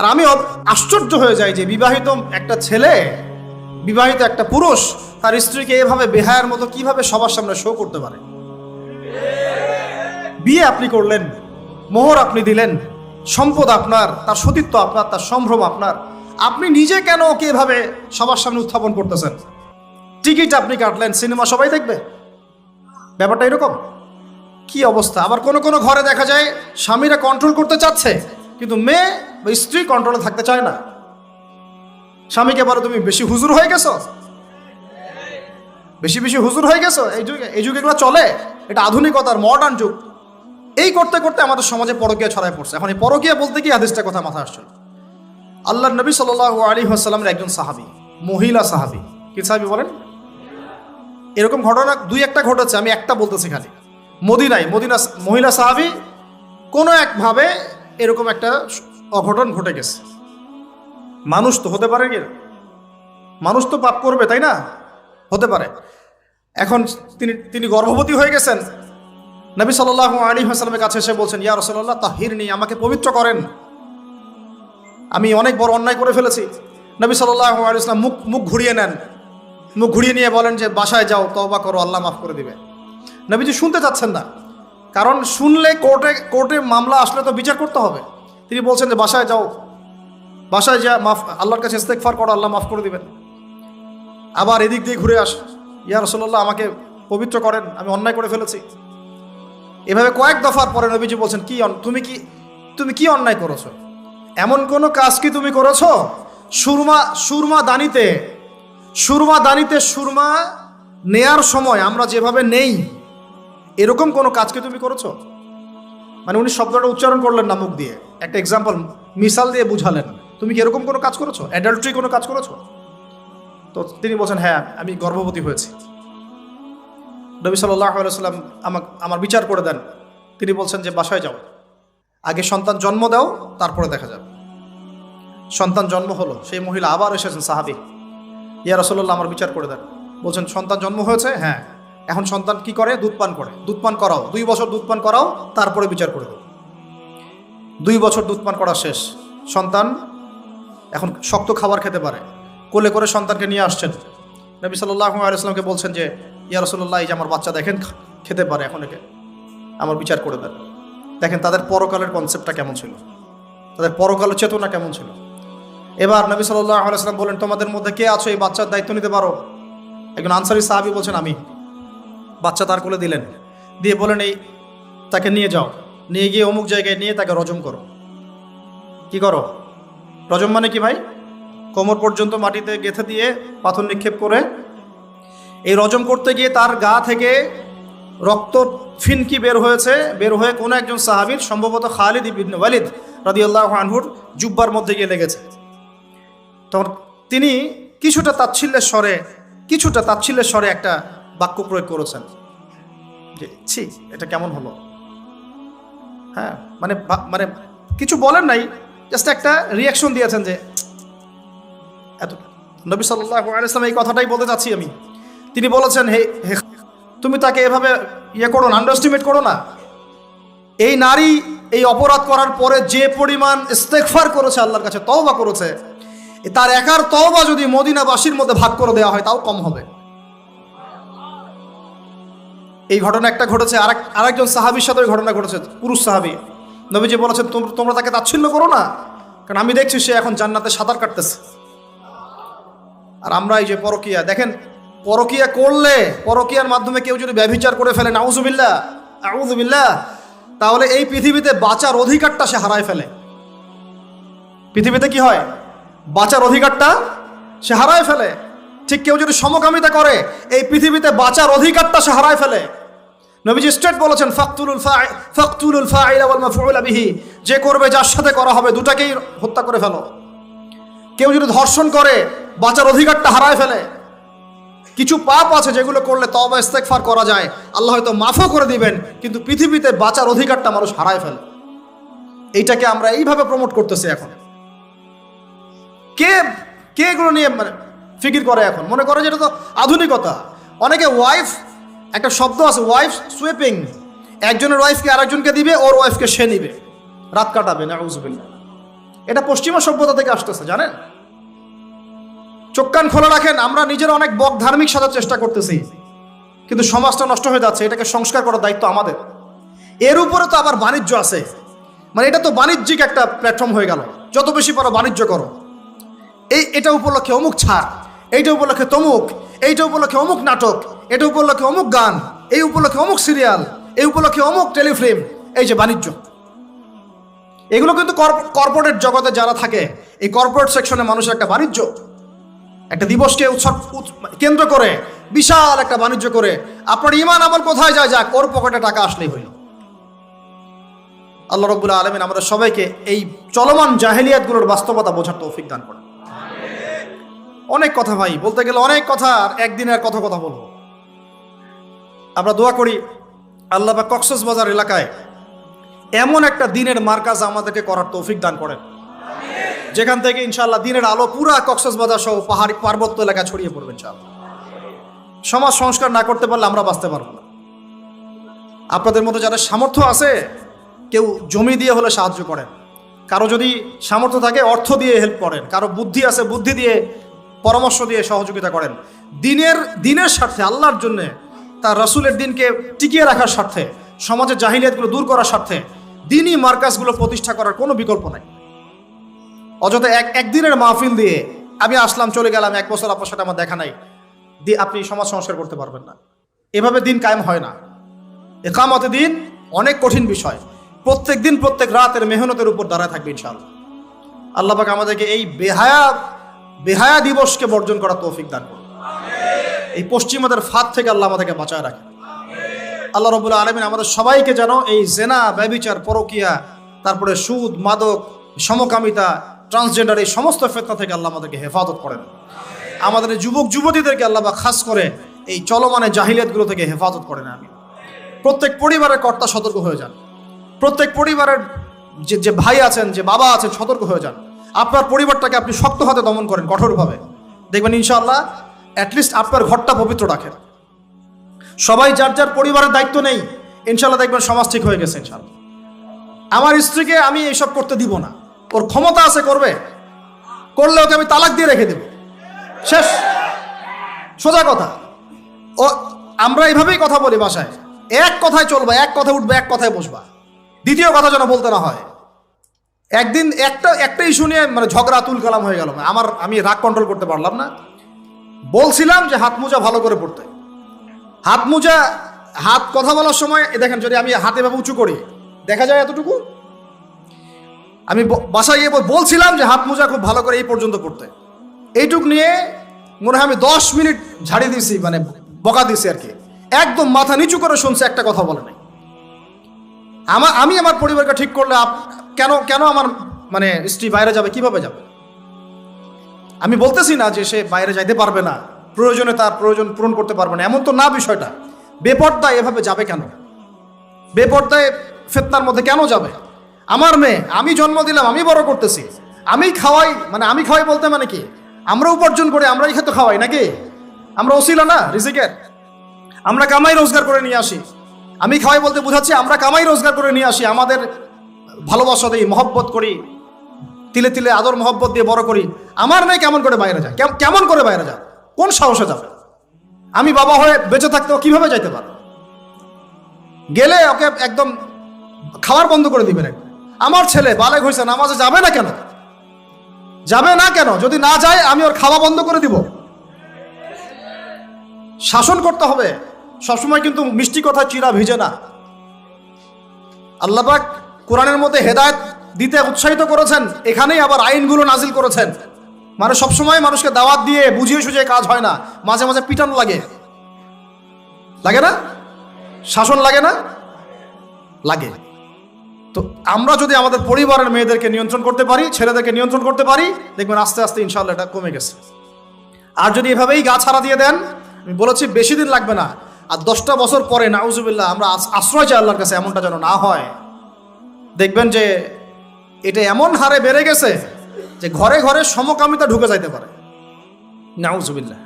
আর আমি আশ্চর্য হয়ে যাই যে বিবাহিত একটা ছেলে, বিবাহিত একটা পুরুষ, তার স্ত্রীকে এভাবে বেহায়ার মতো কীভাবে সবার সামনে শো করতে পারে? বিয়ে আপনি করলেন, মোহর আপনি দিলেন, সম্পদ আপনার, তার সতীত্ব আপনার, তার সম্ভ্রম আপনার। আপনি নিজে কেন ওকে এভাবে সবার সামনে উত্থাপন করতেছেন? টিকিট আপনি কাটলেন, সিনেমা সবাই দেখবে। ব্যাপারটা এরকম। কি অবস্থা? আবার কোনো কোনো ঘরে দেখা যায়, স্বামীরা কন্ট্রোল করতে চাচ্ছে। কিন্তু মেয়ে বা স্ত্রী কন্ট্রোলে থাকতে চায় না। স্বামীকে বলো, তুমি বেশি হুজুর হয়ে গেছো? বেশি বেশি হুজুর হয়ে গেছো? এই যুগে এই যুগে এগুলো চলে? এটা আধুনিকতার মডার্ন যুগ। এই করতে করতে আমাদের সমাজে পরকীয়া ছড়ায় পড়ছে। এখন এই পরকীয়া বলতে কি হাদিসটা কথা মাথা আসছিল আল্লাহ নবী সাল আলী আসাল্লামের একজন সাহাবি, মহিলা সাহাবি। কি সাহাবি বলেন? এরকম ঘটনা দুই একটা ঘটেছে, আমি একটা বলতেছি খালি। মদিনায়, মদিনা মহিলা সাহাবি কোনো একভাবে এরকম একটা অঘটন ঘটে গেছে। মানুষ তো হতে পারে কি মানুষ তো পাপ করবে, তাই না? হতে পারে। এখন তিনি তিনি গর্ভবতী হয়ে গেছেন। নবী সাল্লাহ আলী হাসলামের কাছে এসে বলছেন, ইয়া রসল্লাহ তাহির নি আমাকে পবিত্র করেন। আমি অনেক বড় অন্যায় করে ফেলেছি। নবী সাল্লাহ আলী ইসলাম মুখ মুখ ঘুরিয়ে নেন। মুখ ঘুরিয়ে নিয়ে বলেন যে, বাসায় যাও, তওবা করো, আল্লাহ মাফ করে দিবে। নবীজি শুনতে চাচ্ছেন না। কারণ শুনলে কোর্টে কোর্টে মামলা আসলে তো বিচার করতে হবে। তিনি বলছেন যে বাসায় যাও। বাসায় যা, মাফ, আল্লাহর কাছে ইস্তেকফার করো, আল্লাহ মাফ করে দিবেন। আবার এদিক দিয়ে ঘুরে আস। ইয়া রসল্লাহ আমাকে পবিত্র করেন, আমি অন্যায় করে ফেলেছি। এভাবে কয়েক দফার পরে নবীজি বলছেন, কি তুমি কি তুমি কি অন্যায় করেছ? এমন কোনো কাজ কি তুমি করেছ? সুরমা সুরমা দানিতে সুরমা দানিতে সুরমা নেয়ার সময় আমরা যেভাবে নেই এরকম কোনো কাজকে তুমি করেছ? মানে উনি শব্দটা উচ্চারণ করলেন না মুখ দিয়ে। একটা এক্সাম্পল মিসাল দিয়ে বুঝালেন। তুমি কি এরকম কোনো কাজ করেছ? অ্যাডাল্ট্রি কোনো কাজ করেছ? তো তিনি বলছেন হ্যাঁ আমি গর্ভবতী হয়েছি। নবী সাল্লাহ সাল্লাম আমাকে, আমার বিচার করে দেন। তিনি বলছেন যে, বাসায় যাও। আগে সন্তান জন্ম দাও, তারপরে দেখা যাবে। সন্তান জন্ম হলো, সেই মহিলা আবার এসেছেন, সাহাবি। ইয়া রসল্লাহ আমার বিচার করে দেন। বলছেন, সন্তান জন্ম হয়েছে? হ্যাঁ। এখন সন্তান কি করে? দুধ পান করে। দুধ পান করাও। দুই বছর দুধ পান করাও, তারপরে বিচার করে দেবো। দুই বছর দুধ পান করা শেষ। সন্তান এখন শক্ত খাবার খেতে পারে। কোলে করে সন্তানকে নিয়ে আসছেন। নবী সাল্লাহ আলাইসলামকে বলছেন যে, ইয়া রসল্লাহ যে আমার বাচ্চা দেখেন খেতে পারে এখন একে। আমার বিচার করে দেন। দেখেন তাদের পরকালের কনসেপ্টটা কেমন ছিল? তাদের পরকালের চেতনা কেমন ছিল? এবার নবী সাল্লাহ আলাইসলাম বলেন, তোমাদের মধ্যে কে আছো? এই বাচ্চার দায়িত্ব নিতে পারো? একজন আনসারি সাহাবি বলছেন, আমি। বাচ্চা তার কোলে দিলেন। দিয়ে বলেন, এই, তাকে নিয়ে যাও। নিয়ে গিয়ে অমুক জায়গায় নিয়ে তাকে রজম করো। কি করো? রজম মানে কি ভাই? কোমর পর্যন্ত মাটিতে গেঁথে দিয়ে পাথর নিক্ষেপ করে এই রজম করতে গিয়ে তার গা থেকে রক্ত ফিনকি বের হয়েছে। বের হয়ে কোনো একজন সাহাবীর, সম্ভবত খালিদ ইবিন ওয়ালিদ রাদিয়াল্লাহু আনহুর জুব্বার মধ্যে গিয়ে লেগেছে। তখন তিনি কিছুটা তাচ্ছিল্যের স্বরে, কিছুটা তাচ্ছিল্যের স্বরে একটা বাক্য প্রয়োগ করেছেন। যে, ছি, এটা কেমন হলো? হ্যাঁ মানে মানে কিছু বলেন নাই জাস্ট একটা রিয়াকশন দিয়েছেন যে, এত, নবী আলাইসলাম এই কথাটাই বলতে চাচ্ছি আমি। তিনি বলেছেন, হে হে, তুমি তাকে এভাবে ইয়ে করো না আন্ডারস্টিমেট করো না। এই নারী এই অপরাধ করার পরে যে পরিমাণ ইস্তেকফার করেছে আল্লাহর কাছে, তওবা করেছে তার একার তওবা যদি মদিনাবাসীর মধ্যে ভাগ করে দেওয়া হয়, তাও কম হবে। এই ঘটনা একটা ঘটেছে, আরেক, আরেকজন সাহাবির সাথে ওই ঘটনা ঘটেছে, পুরুষ সাহাবি। নবীজি বলেছেন তোমরা তাকে তাচ্ছিল্য করো না, কারণ আমি দেখছি সে এখন জান্নাতে সাঁতার কাটতেছে। আর আমরা এই যে পরকিয়া, দেখেন, পরকিয়া করলে, পরকিয়ার মাধ্যমে কেউ যদি ব্যভিচার করে ফেলে নাউজুবিল্লা আউজুবিল্লা তাহলে এই পৃথিবীতে বাঁচার অধিকারটা সে হারায় ফেলে। পৃথিবীতে কি হয়? বাঁচার অধিকারটা সে হারায় ফেলে। ঠিক কেউ যদি সমকামিতা করে, এই পৃথিবীতে বাঁচার অধিকারটা সে হারায় ফেলে। নবীজি স্ট্রেট বলেছেন, ফাকতুলুল ফাকতুলুল ফাইলা ওয়াল মাফউলা বিহি। যে করবে, যার সাথে করা হবে, দুটাকেই হত্যা করে ফেলো। কেউ যদি ধর্ষণ করে, বাঁচার অধিকারটা হারায় ফেলে। কিছু পাপ আছে যেগুলো করলে তবা ইস্তেকফার করা যায়। আল্লাহ হয়তো মাফও করে দিবেন, কিন্তু পৃথিবীতে বাঁচার অধিকারটা মানুষ হারায় ফেলে। এইটাকে আমরা এইভাবে প্রমোট করতেছি এখন। কে কে এগুলো নিয়ে মানে ফিকির করে এখন? মনে করে যে এটা তো আধুনিকতা। অনেকে ওয়াইফ একটা শব্দ আছে ওয়াইফ সুইপিং একজনের ওয়াইফকে আরেকজনকে দিবে, ওর ওয়াইফকে সে নিবে। রাত কাটাবে না এটা পশ্চিমা সভ্যতা থেকে আসতেছে, জানেন? চোখ কান খোলা রাখেন, আমরা নিজের অনেক বক ধার্মিক সাজার চেষ্টা করতেছি। কিন্তু সমাজটা নষ্ট হয়ে যাচ্ছে, এটাকে সংস্কার করার দায়িত্ব আমাদের। এর উপরে তো আবার বাণিজ্য আছে। মানে এটা তো বাণিজ্যিক একটা প্ল্যাটফর্ম হয়ে গেল। যত বেশি পারো বাণিজ্য করো। এই, এটা উপলক্ষে অমুক ছাড়, এইটা উপলক্ষে তমুক, এইটা উপলক্ষে অমুক নাটক এটা উপলক্ষে অমুক গান, এই উপলক্ষে অমুক সিরিয়াল, এই উপলক্ষে অমুক টেলিফিল্ম, এই যে বাণিজ্য। এগুলো কিন্তু কর্পোরেট জগতে যারা থাকে, এই কর্পোরেট সেকশনে মানুষের একটা বাণিজ্য, একটা দিবসকে উৎসব কেন্দ্র করে, বিশাল একটা বাণিজ্য করে, আপনার ইমান আবার কোথায় যায় যাক, ওর পকেটে টাকা আসলেই হইল। আল্লাহ রব্বুল্লাহ আলমিন আমাদের সবাইকে এই চলমান জাহেলিয়াতগুলোর বাস্তবতা বোঝার তৌফিক দান করেন। অনেক কথা ভাই, বলতে গেলে অনেক কথা, আর একদিনের কথা কথা বলব। আমরা দোয়া করি আল্লাহ বা কক্সস বাজার এলাকায় এমন একটা দিনের মার্কাজ আমাদেরকে করার তৌফিক দান করেন। যেখান থেকে ইনশাল্লাহ দিনের আলো পুরা কক্সস বাজার সহ পাহাড়ি পার্বত্য এলাকা ছড়িয়ে পড়বে ইনশাআল্লাহ। সমাজ সংস্কার না করতে পারলে আমরা বাঁচতে পারব না। আপনাদের মধ্যে যাদের সামর্থ্য আছে কেউ জমি দিয়ে হলে সাহায্য করেন। কারও যদি সামর্থ্য থাকে অর্থ দিয়ে হেল্প করেন। কারও বুদ্ধি আছে বুদ্ধি দিয়ে পরামর্শ দিয়ে সহযোগিতা করেন। দিনের দিনের স্বার্থে আল্লাহর জন্যে তার রসুলের দিনকে টিকিয়ে রাখার স্বার্থে, সমাজের জাহিলিয়াতগুলো দূর করার স্বার্থে দিনই মার্কাসগুলো প্রতিষ্ঠা করার কোনো বিকল্প নাই। অযথা এক, একদিনের মাহফিল দিয়ে আমি আসলাম, চলে গেলাম, এক বছর আপনার সাথে আমার দেখা নাই, দিয়ে আপনি সমাজ সংস্কার করতে পারবেন না। এভাবে দিন কায়েম হয় না। একামতে দিন অনেক কঠিন বিষয়। প্রত্যেক দিন, প্রত্যেক রাতের মেহনতের উপর দাঁড়ায় থাকবে ইনশাআল্লাহ। আল্লাহ পাক আমাদেরকে এই বেহায়া বেহায়া দিবসকে বর্জন করার তৌফিক দান করুন। এই পশ্চিমাদের ফাঁদ থেকে আল্লাহ আমাদেরকে বাঁচায় রাখেন। আল্লাহ রবুল্লা আলমিন আমাদের সবাইকে যেন এই জেনা, ব্যবিচার, পরকিয়া, তারপরে সুদ, মাদক, সমকামিতা ট্রান্সজেন্ডার এই সমস্ত ফেতনা থেকে আল্লাহ আমাদেরকে হেফাজত করেন। আমাদের যুবক, যুবতীদেরকে আল্লাহ বা খাস করে এই চলমানে জাহিলিয়াতগুলো থেকে হেফাজত করেন আমি প্রত্যেক পরিবারের কর্তা সতর্ক হয়ে যান। প্রত্যেক পরিবারের যে যে ভাই আছেন, যে বাবা আছেন, সতর্ক হয়ে যান। আপনার পরিবারটাকে আপনি শক্ত হাতে দমন করেন কঠোরভাবে। দেখবেন ইনশাআল্লাহ অ্যাটলিস্ট আপনার ঘরটা পবিত্র রাখেন। সবাই যার যার পরিবারের দায়িত্ব নেই, ইনশাল্লাহ দেখবেন সমাজ ঠিক হয়ে গেছে, ইনশাল্লাহ। আমার স্ত্রীকে আমি এইসব করতে দিব না। ওর ক্ষমতা আছে, করবে। করলে ওকে আমি তালাক দিয়ে রেখে দেব। শেষ। সোজা কথা। ও, আমরা এইভাবেই কথা বলি বাসায়। এক কথায় চলবা, এক কথা উঠবে, এক কথায় বসবা। দ্বিতীয় কথা যেন বলতে না হয়। একদিন একটা একটা ইস্যু নিয়ে মানে ঝগড়া তুল কালাম হয়ে গেল। আমার, আমি রাগ কন্ট্রোল করতে পারলাম না। বলছিলাম যে হাত মোজা ভালো করে পড়তে হাত মোজা, হাত কথা বলার সময় দেখেন যদি আমি হাতে ভাবে উঁচু করি, দেখা যায় এতটুকু? আমি বাসায় গিয়ে বলছিলাম যে হাত মোজা খুব ভালো করে এই পর্যন্ত পড়তে এইটুক নিয়ে মনে হয় আমি দশ মিনিট ঝাড়ি দিয়েছি মানে বকা দিয়েছি আর কি। একদম মাথা নিচু করে শুনছে, একটা কথা বলে নাই। আমার আমি আমার পরিবারকে ঠিক করলে কেন কেন আমার মানে স্ত্রী বাইরে যাবে, কীভাবে যাবে? আমি বলতেছি না যে সে বাইরে যাইতে পারবে না, প্রয়োজনে তার প্রয়োজন পূরণ করতে পারবে না, এমন তো না বিষয়টা। বেপর্দায় এভাবে যাবে কেন? বেপর্দায় ফেতনার মধ্যে কেন যাবে? আমার মেয়ে, আমি জন্ম দিলাম, আমি বড় করতেছি। আমি খাওয়াই মানে আমি খাওয়াই বলতে মানে কি? আমরা উপার্জন করে আমরাই খেতে খাওয়াই নাকি? আমরা ওসিলা না, রিজিকের? আমরা কামাই রোজগার করে নিয়ে আসি। আমি খাওয়াই বলতে বুঝাচ্ছি, আমরা কামাই রোজগার করে নিয়ে আসি, আমাদের ভালোবাসা দিই, মহব্বত করি। তিলে তিলে আদর, মহব্বত দিয়ে বড় করি। আমার মেয়ে কেমন করে বাইরে যায়? কেম- কেমন করে বাইরে যায়? কোন সাহসে যাবে? আমি বাবা হয়ে বেঁচে থাকতে ও কীভাবে যাইতে পারে গেলে ওকে একদম খাওয়ার বন্ধ করে দিবেন। আমার ছেলে বালেক হয়েছে, নামাজে যাবে না কেন? যাবে না কেন? যদি না যায়, আমি ওর খাওয়া বন্ধ করে দিব। শাসন করতে হবে। সবসময় কিন্তু মিষ্টি কথা চিরা ভিজে না। আল্লাপাক কোরআনের মধ্যে হেদায়ত দিতে উৎসাহিত করেছেন, এখানেই আবার আইনগুলো নাজিল করেছেন। মানে সবসময় মানুষকে দাওয়াত দিয়ে বুঝিয়ে সুঝিয়ে কাজ হয় না, মাঝে মাঝে পিটানো লাগে। লাগে না? শাসন লাগে না? লাগে। তো আমরা যদি আমাদের পরিবারের মেয়েদেরকে নিয়ন্ত্রণ করতে পারি, ছেলেদেরকে নিয়ন্ত্রণ করতে পারি, দেখবেন আস্তে আস্তে ইনশাল্লাহ এটা কমে গেছে। আর যদি এভাবেই গা ছাড়া দিয়ে দেন, আমি বলেছি বেশি দিন লাগবে না। আর দশটা বছর পরে, নাউজুবিল্লাহ, আমরা আশ্রয় চাই আল্লাহর কাছে, এমনটা যেন না হয়। দেখবেন যে এটা এমন হারে বেড়ে গেছে যে ঘরে ঘরে সমকামিতা ঢুকে যাইতে পারে। নাউজুবিল্লাহ।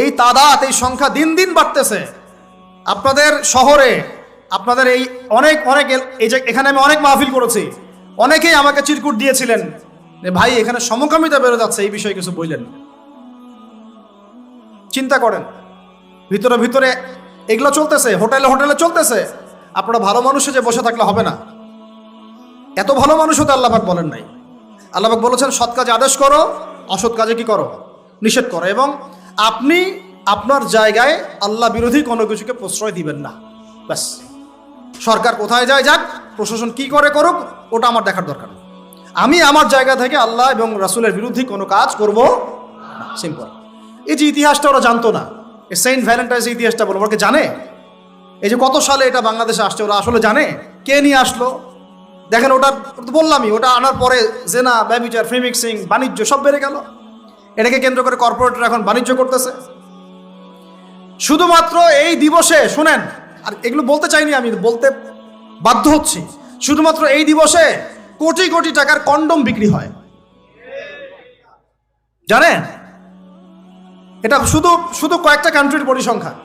এই তাদাত এই সংখ্যা দিন দিন বাড়তেছে। আপনাদের শহরে আপনাদের এই অনেক অনেক এই যে এখানে আমি অনেক মাহফিল করেছি অনেকেই আমাকে চিরকুট দিয়েছিলেন যে ভাই এখানে সমকামিতা বেরো যাচ্ছে এই বিষয়ে কিছু বললেন চিন্তা করেন ভিতরে ভিতরে এগুলো চলতেছে হোটেলে হোটেলে চলতেছে। আপনারা ভালো মানুষে যে বসে থাকলে হবে না। এত ভালো মানুষ হতে আল্লাহাক বলেন নাই। আল্লাহাক বলেছেন, সৎ কাজে আদেশ করো, অসৎ কাজে কি করো? নিষেধ করো। এবং আপনি আপনার জায়গায় আল্লাহ বিরোধী কোনো কিছুকে প্রশ্রয় দিবেন না। ব্যাস। সরকার কোথায় যায় যাক, প্রশাসন কি করে করুক, ওটা আমার দেখার দরকার নেই। আমি আমার জায়গা থেকে আল্লাহ এবং রাসুলের বিরুদ্ধে কোনো কাজ করব সিম্পল এই যে ইতিহাসটা ওরা জানতো না, এই সেন্ট ভ্যালেন্টাইন্স ইতিহাসটা বলব ওরা জানে? এই যে কত সালে এটা বাংলাদেশে আসছে, ওরা আসলে জানে? কে নিয়ে আসলো? দেখেন ওটা বললামই, ওটা আনার পরে জেনা, ব্যবিচার, ফ্রিমিক্সিং, বাণিজ্য সব বেড়ে গেল। এটাকে কেন্দ্র করে কর্পোরেটরা এখন বাণিজ্য করতেছে। শুধুমাত্র এই দিবসে, শুনেন, আর এগুলো বলতে চাইনি আমি, বলতে বাধ্য হচ্ছি। শুধুমাত্র এই দিবসে কোটি কোটি টাকার কন্ডম বিক্রি হয়। জানেন? এটা শুধু শুধু কয়েকটা কান্ট্রির পরিসংখ্যান।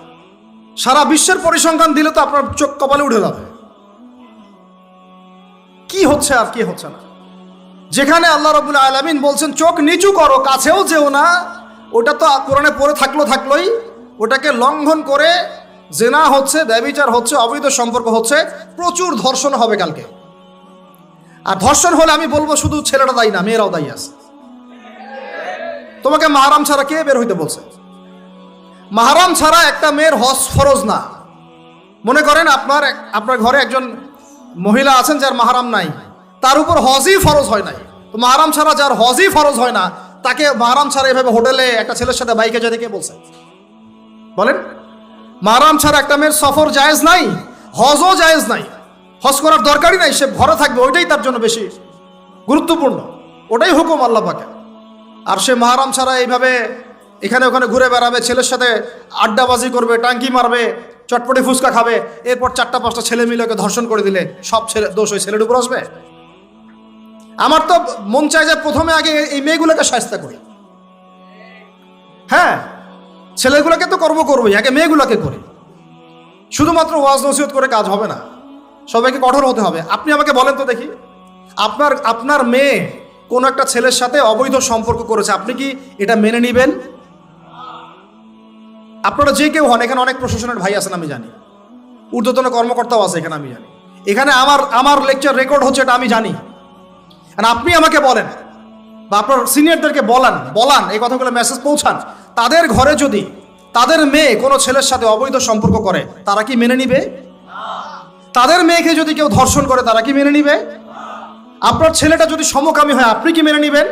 সারা বিশ্বের পরিসংখ্যান দিলে তো আপনার চোখ কপালে উঠে যাবে। হচ্ছে আর কি হচ্ছে না। যেখানে আল্লাহ রবুল আলমিন বলছেন, চোখ নিচু করো, কাছেও যেও না। ওটা তো কোরআনে পড়ে থাকল, থাকলোই। ওটাকে লঙ্ঘন করে জেনা হচ্ছে, ব্যবিচার হচ্ছে, অবৈধ সম্পর্ক হচ্ছে, প্রচুর ধর্ষণ হবে কালকে। আর ধর্ষণ হলে আমি বলব শুধু ছেলেটা দায়ী না, মেয়েরাও দায়ী আছে। তোমাকে মাহারাম ছাড়া কে বের হইতে বলছে? মাহারাম ছাড়া একটা মেয়ের হজ ফরজ না। মনে করেন আপনার আপনার ঘরে একজন মহিলা আছেন যার মাহারাম নাই, তার উপর হজই ফরজ হয় নাই। তো মাহারাম ছাড়া যার হজই ফরজ হয় না, তাকে মাহারাম ছাড়া এভাবে হোটেলে একটা ছেলের সাথে বাইকে যেতে কে বলছে। বলেন, মাহারাম ছাড়া একটা মেয়ের সফর জায়েজ নাই, হজও জায়েজ নাই, হজ করার দরকারই নাই, সে ঘরে থাকবে, ওইটাই তার জন্য বেশি গুরুত্বপূর্ণ। ওটাই হুকুম আল্লাহ পাকে আর সে মাহারাম ছাড়া এইভাবে এখানে ওখানে ঘুরে বেড়াবে, ছেলের সাথে আড্ডাবাজি করবে, টাঙ্কি মারবে চটপটি ফুচকা খাবে। এরপর চারটা পাঁচটা ছেলে মিলে ওকে ধর্ষণ করে দিলে, সব ছেলে দোষ ওই ছেলের উপর আসবে? আমার তো মন চায় যে প্রথমে আগে এই মেয়েগুলোকে সাহস্তা করি। হ্যাঁ ছেলেগুলোকে তো কর্ম করবোই, আগে মেয়েগুলোকে করি। শুধুমাত্র ওয়াজ নসিহত করে কাজ হবে না। সবাইকে কঠোর হতে হবে। আপনি আমাকে বলেন তো দেখি, আপনার আপনার মেয়ে কোনো একটা ছেলের সাথে অবৈধ সম্পর্ক করেছে, আপনি কি এটা মেনে নেবেন? আপনারা যে কেউ হন, এখানে অনেক প্রশাসনের ভাই আছেন, আমি জানি। ঊর্ধ্বতন কর্মকর্তাও আছে, এখানে আমি জানি। এখানে আমার আমার লেকচার রেকর্ড হচ্ছে এটা আমি জানি। আর আপনি আমাকে বলেন, বা আপনার সিনিয়রদেরকে বলান বলান, এই কথাগুলো মেসেজ পৌঁছান। তাদের ঘরে যদি তাদের মেয়ে কোনো ছেলের সাথে অবৈধ সম্পর্ক করে, তারা কি মেনে নিবে? তাদের মেয়েকে যদি কেউ ধর্ষণ করে, তারা কি মেনে নিবে? আপনার ছেলেটা যদি সমকামী হয়, আপনি কি মেনে নেবেন?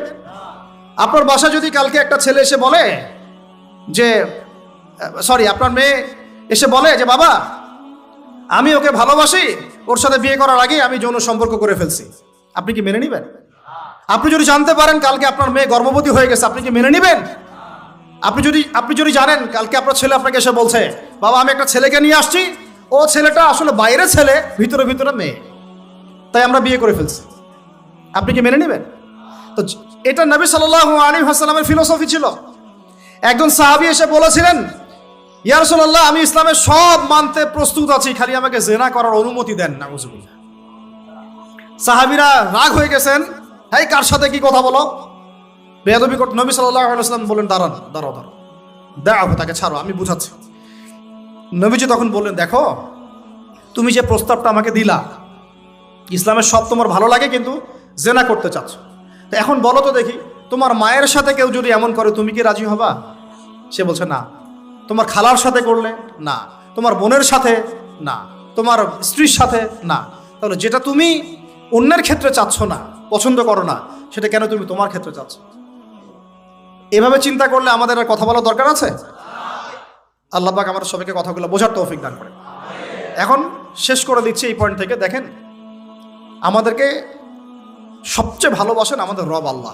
আপনার বাসা যদি কালকে একটা ছেলে এসে বলে যে সরি আপনার মেয়ে এসে বলে যে, বাবা, আমি ওকে ভালোবাসি, ওর সাথে বিয়ে করার আগে আমি যৌন সম্পর্ক করে ফেলছি। আপনি কি মেনে নেবেন? আপনি যদি জানতে পারেন কালকে আপনার মেয়ে গর্ভবতী হয়ে গেছে, আপনি কি মেনে নেবেন? আপনি যদি আপনি যদি জানেন, কালকে আপনার ছেলে আপনাকে এসে বলছে, বাবা, আমি একটা ছেলেকে নিয়ে আসছি, ও ছেলেটা আসলে বাইরে ছেলে, ভিতরে ভিতরে মেয়ে। তাই আমরা বিয়ে করে ফেলছি। আপনি কি মেনে নেবেন? তো এটা নবী সাল্লাহ আলী হাসালামের ফিলোসফি ছিল। একজন সাহাবি এসে বলেছিলেন ইয়ারসোল্লাহ আমি ইসলামের সব মানতে প্রস্তুত আছি, খালি আমাকে জেনা করার অনুমতি দেন না সাহাবিরা রাগ হয়ে গেছেন হ্যাঁ কার সাথে কি কথা বলো? বেয়াদবি করতে নবী সাল্লাহ আলাইসলাম বললেন, দাঁড়ান, দাঁড়াও দাঁড়াও। দেখো তাকে ছাড়ো, আমি বুঝাচ্ছি। নবীজি তখন বললেন, দেখো, তুমি যে প্রস্তাবটা আমাকে দিলা, ইসলামের সব তোমার ভালো লাগে, কিন্তু জেনা করতে চাচ্ছ। তো এখন বলো তো দেখি, তোমার মায়ের সাথে কেউ যদি এমন করে, তুমি কি রাজি হবা? সে বলছে, না। তোমার খালার সাথে করলে? না। তোমার বোনের সাথে? না। তোমার স্ত্রীর সাথে? না। তাহলে যেটা তুমি অন্যের ক্ষেত্রে চাচ্ছ না, পছন্দ করো না, সেটা কেন তুমি তোমার ক্ষেত্রে চাচ্ছ? এভাবে চিন্তা করলে আমাদের আর কথা বলার দরকার আছে? আল্লাহ পাক আমাদের সবাইকে কথাগুলো বোঝার তৌফিক দান করে এখন শেষ করে দিচ্ছি এই পয়েন্ট থেকে, দেখেন, আমাদেরকে সবচেয়ে ভালোবাসেন আমাদের রব আল্লাহ।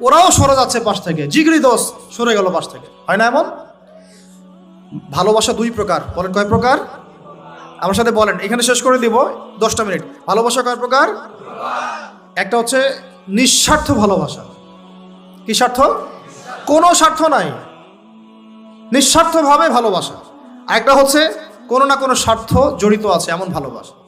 ওরাও সরে যাচ্ছে পাশ থেকে। জিগরি দোষ সরে গেল পাশ থেকে। হয় না এমন? ভালোবাসা দুই প্রকার। বলেন কয় প্রকার? আমার সাথে বলেন। এখানে শেষ করে দিব দশটা মিনিট। ভালোবাসা কয় প্রকার? একটা হচ্ছে নিঃস্বার্থ ভালোবাসা। কি স্বার্থ? কোনো স্বার্থ নাই। নিঃস্বার্থভাবে ভালোবাসা। একটা হচ্ছে কোনো না কোনো স্বার্থ জড়িত আছে, এমন ভালোবাসা।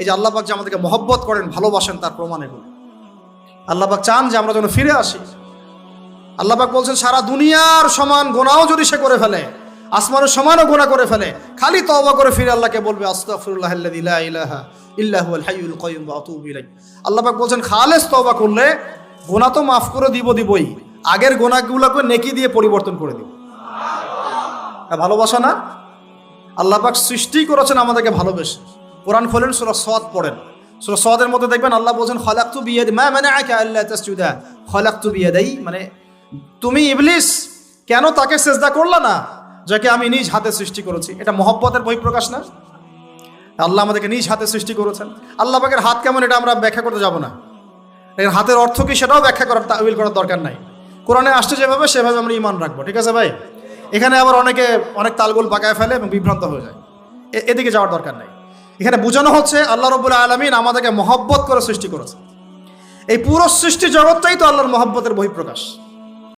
এই যে আল্লাহ পাক যে আমাদেরকে মহব্বত করেন, ভালোবাসেন, তার প্রমাণ এগুলো। আল্লাহ পাক চান যে আমরা যেন ফিরে আসি। আল্লাহ পাক বলছেন, সারা দুনিয়ার সমান গোনাও যদি সে করে ফেলে, আসমানের সমানও গোনা করে ফেলে, খালি তওবা করে ফিরে আল্লাহকে বলবে লা ইলাহা ইল্লা হুয়াল হাইয়ুল কাইয়ুম ওয়া আতুবু ইলাইহি। আল্লাহ পাক বলছেন, খালেস তওবা করলে গোনা তো মাফ করে দিব দিবই, আগের গোনাগুলোকে নেকি দিয়ে পরিবর্তন করে দিব। ভালোবাসা না? আল্লাহ পাক সৃষ্টি করেছেন আমাদেরকে ভালোবেসে। কোরআন খোলেন সুরা সদ পড়েন। সুরা সদের মধ্যে দেখবেন আল্লাহ বলছেন, খলাক্তু বিয়াদ মা মানে আকা আল্লাহ তাসজুদা। খলাক্তু বিয়াদাই মানে তুমি ইবলিস, কেন তাকে সেজদা করলা না যাকে আমি নিজ হাতে সৃষ্টি করেছি? এটা মহব্বতের বহিঃপ্রকাশ না? আল্লাহ আমাদেরকে নিজ হাতে সৃষ্টি করেছেন। আল্লাহ পাকের হাত কেমন, এটা আমরা ব্যাখ্যা করতে যাব না। এর হাতের অর্থ কি সেটাও ব্যাখ্যা করার তাবিল করার দরকার নাই। কোরআনে আসছে যেভাবে, সেভাবে আমরা ইমান রাখব। ঠিক আছে ভাই? এখানে আবার অনেকে অনেক তালগোল পাকায় ফেলে এবং বিভ্রান্ত হয়ে যায়। এদিকে যাওয়ার দরকার নাই। এখানে বোঝানো হচ্ছে আল্লাহ রবুল্লা আলমিন আমাদেরকে মহব্বত করে সৃষ্টি করেছে এই পুরো সৃষ্টি জগৎটাই তো আল্লাহর মহব্বতের বহিঃপ্রকাশ।